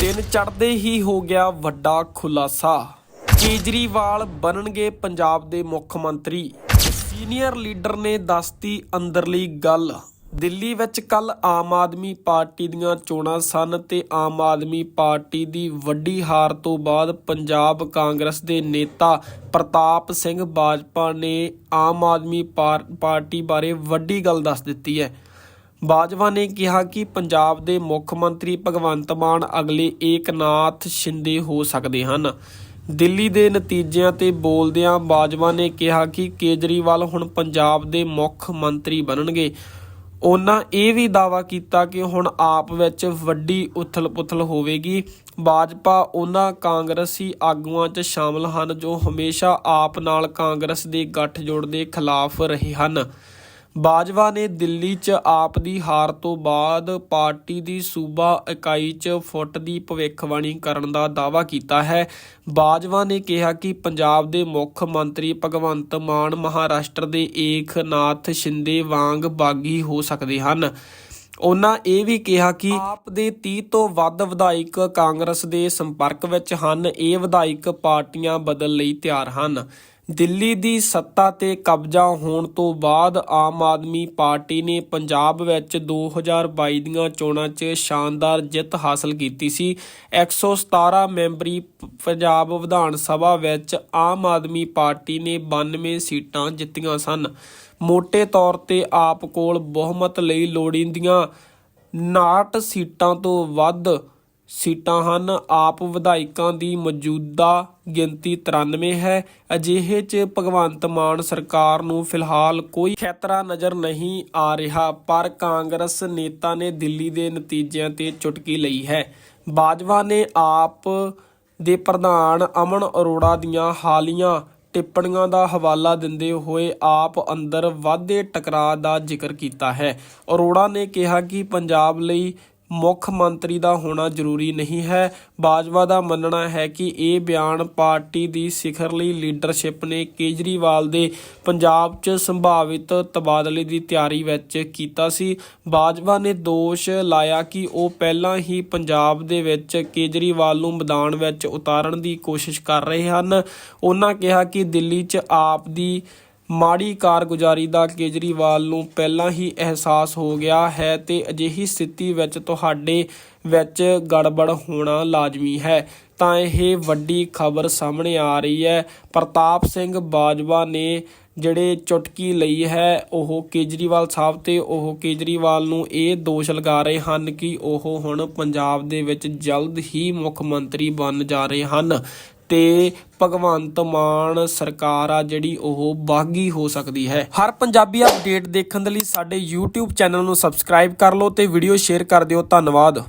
ਦਿਨ ਚੜ੍ਹਦੇ ਹੀ ਹੋ ਗਿਆ ਵੱਡਾ ਖੁਲਾਸਾ। ਕੇਜਰੀਵਾਲ ਬਣਨਗੇ ਪੰਜਾਬ ਦੇ ਮੁੱਖ ਮੰਤਰੀ। ਸੀਨੀਅਰ ਲੀਡਰ ਨੇ ਦੱਸਤੀ ਅੰਦਰਲੀ ਗੱਲ। ਦਿੱਲੀ ਵਿੱਚ ਕੱਲ ਆਮ ਆਦਮੀ ਪਾਰਟੀ ਦੀਆਂ ਚੋਣਾਂ ਸਨ ਤੇ ਆਮ ਆਦਮੀ ਪਾਰਟੀ ਦੀ ਵੱਡੀ ਹਾਰ ਤੋਂ ਬਾਅਦ ਪੰਜਾਬ ਕਾਂਗਰਸ ਦੇ ਨੇਤਾ ਪ੍ਰਤਾਪ ਸਿੰਘ ਬਾਜਪਾ ਨੇ ਆਮ ਆਦਮੀ ਪਾਰ- ਪਾਰਟੀ ਬਾਰੇ ਵੱਡੀ ਗੱਲ ਦੱਸ ਦਿੱਤੀ ਹੈ। ਬਾਜਵਾ ਨੇ ਕਿਹਾ ਕਿ ਪੰਜਾਬ ਦੇ ਮੁੱਖ ਮੰਤਰੀ ਭਗਵੰਤ ਮਾਨ ਅਗਲੇ ਏਕਨਾਥ ਸ਼ਿੰਦੇ ਹੋ ਸਕਦੇ ਹਨ। ਦਿੱਲੀ ਦੇ ਨਤੀਜਿਆਂ ਤੇ ਬੋਲਦਿਆਂ ਬਾਜਵਾ ਨੇ ਕਿਹਾ ਕਿ ਕੇਜਰੀਵਾਲ ਹੁਣ ਪੰਜਾਬ ਦੇ ਮੁੱਖ ਮੰਤਰੀ ਬਣਨਗੇ। ਉਹਨਾਂ ਇਹ ਵੀ ਦਾਅਵਾ ਕੀਤਾ ਕਿ ਹੁਣ ਆਪ ਵਿੱਚ ਵੱਡੀ ਉਥਲ-ਪੁਥਲ ਹੋਵੇਗੀ। ਬਾਜਪਾ ਉਹਨਾਂ ਕਾਂਗਰਸੀ ਆਗੂਆਂ 'ਚ ਸ਼ਾਮਲ ਹਨ ਜੋ ਹਮੇਸ਼ਾ ਆਪ ਨਾਲ ਕਾਂਗਰਸ ਦੇ ਗੱਠਜੋੜ ਦੇ ਖਿਲਾਫ ਰਹੇ ਹਨ। ਬਾਜਵਾ ਨੇ ਦਿੱਲੀ 'ਚ ਆਪ ਦੀ ਹਾਰ ਤੋਂ ਬਾਅਦ ਪਾਰਟੀ ਦੀ ਸੂਬਾ ਇਕਾਈ 'ਚ ਫੁੱਟ ਦੀ ਭਵਿੱਖਬਾਣੀ ਕਰਨ ਦਾ ਦਾਅਵਾ ਕੀਤਾ ਹੈ। ਬਾਜਵਾ ਨੇ ਕਿਹਾ ਕਿ ਪੰਜਾਬ ਦੇ ਮੁੱਖ ਮੰਤਰੀ ਭਗਵੰਤ ਮਾਨ ਮਹਾਰਾਸ਼ਟਰ ਦੇ ਏਕਨਾਥ ਸ਼ਿੰਦੇ ਵਾਂਗ ਬਾਗੀ ਹੋ ਸਕਦੇ ਹਨ। ਉਹਨਾਂ ਇਹ ਵੀ ਕਿਹਾ ਕਿ ਆਪ ਦੇ 30 ਤੋਂ ਵੱਧ ਵਿਧਾਇਕ ਕਾਂਗਰਸ ਦੇ ਸੰਪਰਕ ਵਿੱਚ ਹਨ। ਇਹ ਵਿਧਾਇਕ ਪਾਰਟੀਆਂ ਬਦਲ ਲਈ ਤਿਆਰ ਹਨ। ਦਿੱਲੀ ਦੀ ਸੱਤਾ ਤੇ ਕਬਜ਼ਾ ਹੋਣ ਤੋਂ ਬਾਅਦ ਆਮ ਆਦਮੀ ਪਾਰਟੀ ਨੇ ਪੰਜਾਬ ਵਿੱਚ 2022 ਦੀਆਂ ਚੋਣਾਂ 'ਚ ਸ਼ਾਨਦਾਰ ਜਿੱਤ ਹਾਸਲ ਕੀਤੀ ਸੀ। 117 ਮੈਂਬਰੀ ਪ- ਪੰਜਾਬ ਵਿਧਾਨ ਸਭਾ ਵਿੱਚ ਆਮ ਆਦਮੀ ਪਾਰਟੀ ਨੇ 92 ਸੀਟਾਂ ਜਿੱਤੀਆਂ ਸਨ। ਮੋٹے ਤੌਰ ਤੇ ਆਪ ਕੋਲ ਬਹੁਮਤ ਲਈ ਲੋੜੀਂਦੀਆਂ 59 ਸੀਟਾਂ ਤੋਂ ਵੱਧ ਸੀਟਾਂ ਹਨ। ਆਪ ਵਿਧਾਇਕਾਂ ਦੀ ਮੌਜੂਦਾ ਗਿਣਤੀ 93 ਹੈ। ਅਜਿਹੇ 'ਚ ਭਗਵੰਤ ਮਾਨ ਸਰਕਾਰ ਨੂੰ ਫਿਲਹਾਲ ਕੋਈ ਖਤਰਾ ਨਜ਼ਰ ਨਹੀਂ ਆ ਰਿਹਾ, ਪਰ ਕਾਂਗਰਸ ਨੇਤਾ ਨੇ ਦਿੱਲੀ ਦੇ ਨਤੀਜਿਆਂ ਤੇ ਚੁਟਕੀ ਲਈ ਹੈ। ਬਾਜਵਾ ਨੇ ਆਪ ਦੇ ਪ੍ਰਧਾਨ ਅਮਨ ਅਰੋੜਾ ਦੀਆਂ ਹਾਲੀਆਂ ਟਿੱਪਣੀਆਂ ਦਾ ਹਵਾਲਾ ਦਿੰਦੇ ਹੋਏ ਆਪ ਅੰਦਰ ਵਾਧੇ ਟਕਰਾਅ ਦਾ ਜ਼ਿਕਰ ਕੀਤਾ ਹੈ। ਅਰੋੜਾ ਨੇ ਕਿਹਾ ਕਿ ਪੰਜਾਬ ਲਈ ਮੁੱਖ ਮੰਤਰੀ ਦਾ ਹੋਣਾ ਜ਼ਰੂਰੀ ਨਹੀਂ ਹੈ। ਬਾਜਵਾ ਦਾ ਮੰਨਣਾ ਹੈ ਕਿ ਇਹ ਬਿਆਨ ਪਾਰਟੀ ਦੀ ਸਿਖਰਲੀ ਲੀਡਰਸ਼ਿਪ ਨੇ ਕੇਜਰੀਵਾਲ ਦੇ ਪੰਜਾਬ 'ਚ ਸੰਭਾਵਿਤ ਤਬਾਦਲੇ ਦੀ ਤਿਆਰੀ ਵਿੱਚ ਕੀਤਾ ਸੀ। ਬਾਜਵਾ ਨੇ ਦੋਸ਼ ਲਾਇਆ ਕਿ ਉਹ ਪਹਿਲਾਂ ਹੀ ਪੰਜਾਬ ਦੇ ਵਿੱਚ ਕੇਜਰੀਵਾਲ ਨੂੰ ਮੈਦਾਨ ਵਿੱਚ ਉਤਾਰਨ ਦੀ ਕੋਸ਼ਿਸ਼ ਕਰ ਰਹੇ ਹਨ। ਉਹਨਾਂ ਕਿਹਾ ਕਿ ਦਿੱਲੀ 'ਚ ਆਪ ਦੀ ਮਾੜੀ ਕਾਰਗੁਜ਼ਾਰੀ ਦਾ ਕੇਜਰੀਵਾਲ ਨੂੰ ਪਹਿਲਾਂ ਹੀ ਅਹਿਸਾਸ ਹੋ ਗਿਆ ਹੈ ਤੇ ਅਜਿਹੀ ਸਥਿਤੀ ਵਿੱਚ ਤੁਹਾਡੇ ਵਿੱਚ ਗੜਬੜ ਹੋਣਾ ਲਾਜ਼ਮੀ ਹੈ। ਤਾਂ ਇਹ ਵੱਡੀ ਖਬਰ ਸਾਹਮਣੇ ਆ ਰਹੀ ਹੈ। ਪ੍ਰਤਾਪ ਸਿੰਘ ਬਾਜਵਾ ਨੇ ਜਿਹੜੇ ਚੁਟਕੀ ਲਈ ਹੈ, ਉਹ ਕੇਜਰੀਵਾਲ ਸਾਹਿਬ ਤੇ ਉਹ ਕੇਜਰੀਵਾਲ ਨੂੰ ਇਹ ਦੋਸ਼ ਲਗਾ ਰਹੇ ਹਨ ਕਿ ਉਹ ਹੁਣ ਪੰਜਾਬ ਦੇ ਵਿੱਚ ਜਲਦ ਹੀ ਮੁੱਖ ਮੰਤਰੀ ਬਣ ਜਾ ਰਹੇ ਹਨ। ਤੇ ਭਗਵੰਤ ਮਾਨ ਸਰਕਾਰ ਆ ਜਿਹੜੀ ਉਹ ਬਾਗੀ ਹੋ ਸਕਦੀ ਹੈ। ਹਰ ਪੰਜਾਬੀ ਅਪਡੇਟ ਦੇਖਣ ਦੇ ਲਈ ਸਾਡੇ YouTube ਚੈਨਲ ਨੂੰ ਸਬਸਕ੍ਰਾਈਬ ਕਰ ਲਓ ਤੇ ਵੀਡੀਓ ਸ਼ੇਅਰ ਕਰ ਦਿਓ। ਧੰਨਵਾਦ।